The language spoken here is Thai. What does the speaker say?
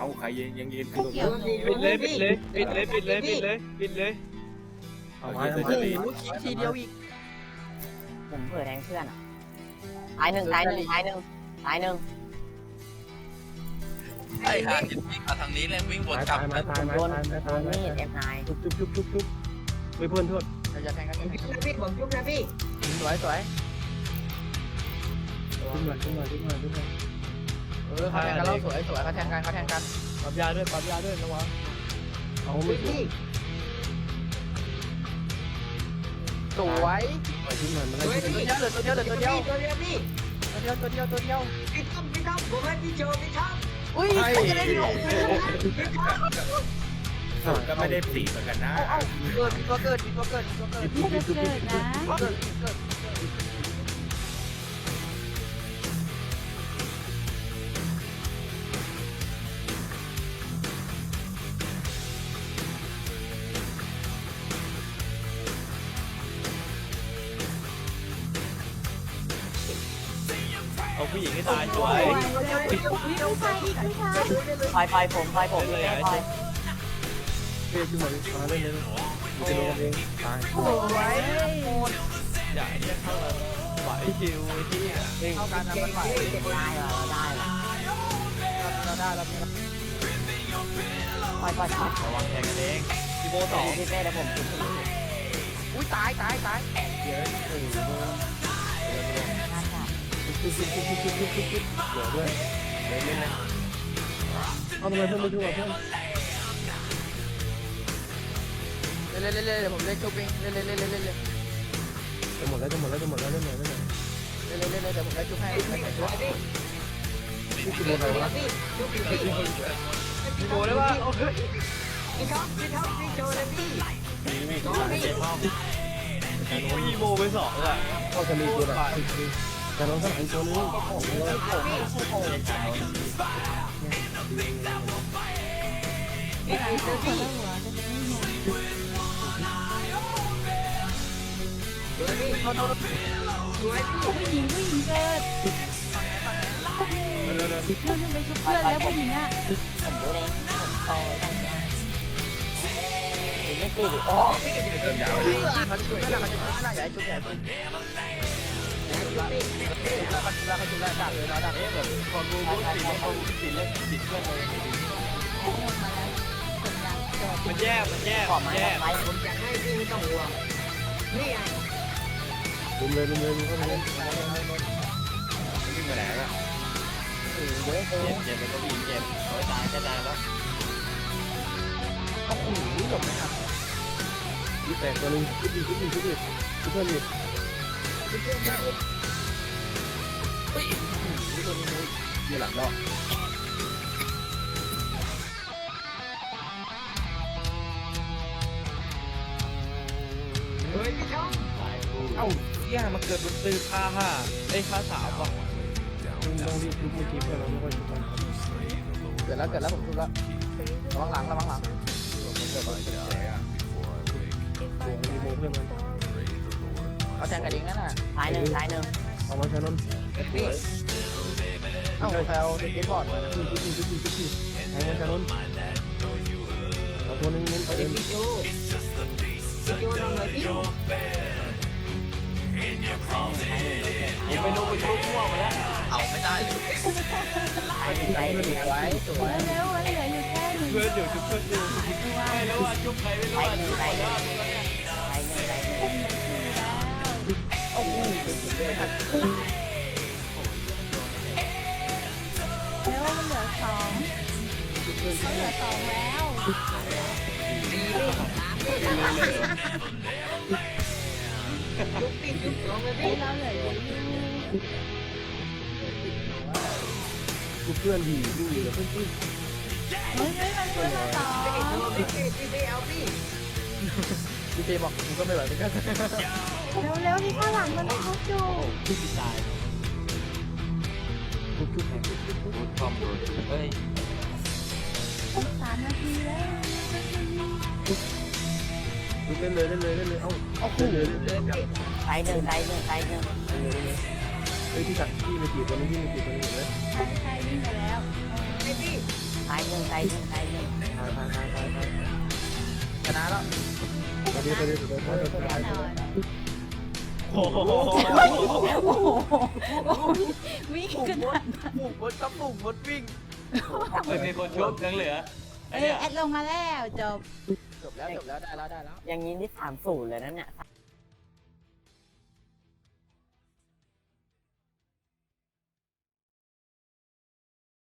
เอาใครยังยังยืนขึ้นตรงเกี่ยวนี้หนูปิดเลยปิดเลยปิดเลยปิดเลยปิดเลยปิดเลยเอาไว้เอาไว้โอ้โหทีเดียวอีกผมเผื่อแทงเพื่อนอะตายหนึ่งตายหนึ่งตายหนึ่งตายหนึ่งไอ้ห่าจิตวิ่งมาทางนี้เลยวิ่งวนกลับตายตายโดตายนตายโดตายนมีดเอฟนายจุ๊บจุ๊บจุ๊บจุ๊บจุ๊บไปเพื่อนโทษเราจะแทงกันผมจุ๊บนะพี่ผมจุ๊บนะพี่สวยสวยขึ้นมาขึ้นมาขึ้นมาขึ้นมาเอ อเขาแทงกันเราสวยสวยเขาแทงกันเขาแทงกันปั๊มยาด้วยปั๊มยาด้วยระวังเอาไม่ถูกพี่สวยไปขึ้นมามันสวยได้ตัวเดียวเหลือตัวเดียวเหลือตัวเดียวตัวเดียวพี่ตัวเดียวตัวเดียวตัวเดียวพี่ต้อมพี่ต้อมผมให้พี่โจพี่ต้อมอุ้ยจะได้ลงผมก็ไม่ได้สีเหมือนกันนะเกิดมีตัวเกิดมีตัวเกิดมีตัวเกิดจุ๊บจุ๊บจุ๊บจุ๊บตัวเกิดเกิด เอาผู้หญิงให้ตายสวยปล่อยปผมไปผมเลยไปล่อยเพื่อนขึ้นมามาเล่นเลยจะโดนเองตายสวยอย่าเรียเข้ามาไหวคิวไอ้ที่เนี่ยเข้ากันนะมันไหวได้เหรอได้เหรอเราได้เราปล่อยปล่อยประวังแทงกันเองพี่โบสองพี่เป้เดี๋ยวผมอุ้ยตายตายตายเดี๋ยว เหลือไม่ยเหลือด้วยนะเอาทำไมเพื่อนไม่ดูอะเพื่อเล่นเล่นเล่นเล่นผมเล่นทุบเองเล่นเล่นเล่นเล่นเล่นเล่นจะหมดแล้วจะหมดแล้วจะหมดแล้วเล่นหน่อยเล่นหน่อยเล่นเล่นเล่นแต่ผมเล่นทุบให้ไม่ใส่ตัวนี่คือโมอะไรวะโมเลยว่าโอ้ยพี่ท็อปพี่ท็อปพี่โจเลยพี่มีมีมีโมไปสองอะก็จะมีตัวแบบ แต่เราต้องไอ้ตัวนี้เขาโดนสวยผู้หญิงผู้หญิงเกิดเพื่อนแล้วผู้หญิงอะไม่กูอ๋อเขาจะช่วยเขาจะช่วยเขาจะช่วย แล้วเขาชุบแล้วเขาชุบแล้วดักเลยเราดักเอ๊ะแบบพอดูบูธสีพอดูสีเล่นสีเพื่อนเลยมันแยกมันแยกขอมันไม้แยกไม้ผมจะให้พี่ไม่ต้องห่วงนี่ไงลุมเลยลุมเลยลุมเข้าไปเลยขึ้นมาแล้วะเจ็บเจ็บแล้วก็วิ่งเจ็บโอ้ยตายก็ตายแล้วยี่แตกตัวนึงชุดดีชุดดีชุดดีชุด เพื่อนดียี่หลังดอกเฮ้ยพี่ต้อมเอ้าเฮียมันเกิดบนตื้อค่าห้าไอ้ค่าสามว่ะต้องรีบชุบเมื่อกี้เพื่อนเราไม่ค่อยชุบกันเกิดแล้วเกิดแล้วผมชุบแล้วระวังหลังระวังหลังตัวมีโมงเพื่อนมันเขาแทงกันเองนั่นน่ะตายหนึ่งตายหนึ่ง เอามาแค่นั้นพี่เอ้าใครเอาเด็กบอร์ดมาชุบชุบชุบชุบชุบชุบให้มาแค่นั้นเอาตัวนึงนั้นเดี๋ยวพี่โจพี่โจลองหน่อยพี่ยังไม่รู้ไปชุบม่วงมาแล้วเอาไม่ได้เลยตายหนึ่งตายหนึ่งสวยสวยเร็วๆมันเหลืออยู่แค่หนึ่งเพื่อนอยู่ชุบเพื่อนอยู่ไม่รู้ว่าชุบใครไม่รู้ตายว่าหนึ่งชุบใครตายหนึ่งแล้ว เร็วมันเหลือสองมันเหลือสองแล้วจุ๊บพี่จุ๊บลงเลยไอ้พี่เราเหลืออยู่ชุบเพื่อนดีดูเดี๋ยวเพื่อนตีเฮ้ยเฮ้ยมันช่วยเราต่อง พี่เคบอกกูก็ไม่ไหวเหมือนกันเร็วๆที่ข้างหลังมันต้องทุบอยู่ทุบตายทุบคุบแผลคุบทุบทุบคอมเฮ้ยสามนาทีแล้วเล่นเลยเล่นเลยเล่นเลย เอาเอาคู่เลยเล่นเลยไซเนอร์ไซเนอร์ไซเนอร์เฮ้ยพี่จัดพี่ไปตีตันนี้พี่ไปตีตันนี้เลยใช่ใช่วิ่งไปแล้วไปพี่ไซเนอร์ไซเนอร์ไซเนอร์ชนะแล้ว ไปดิไปดิไปดิไปดิไปดิโอ้โหวิ่งปุ่มกันบดปุ่มบดก็ปุ่มบดวิ่งมันมีคนชุบยังเหลือเอ้ยแอดลงมาแล้วจบ จบแล้วจบแล้วได้แล้วได้แล้ว อย่างนี้นี่สามศูนย์เลยนะเนี่ย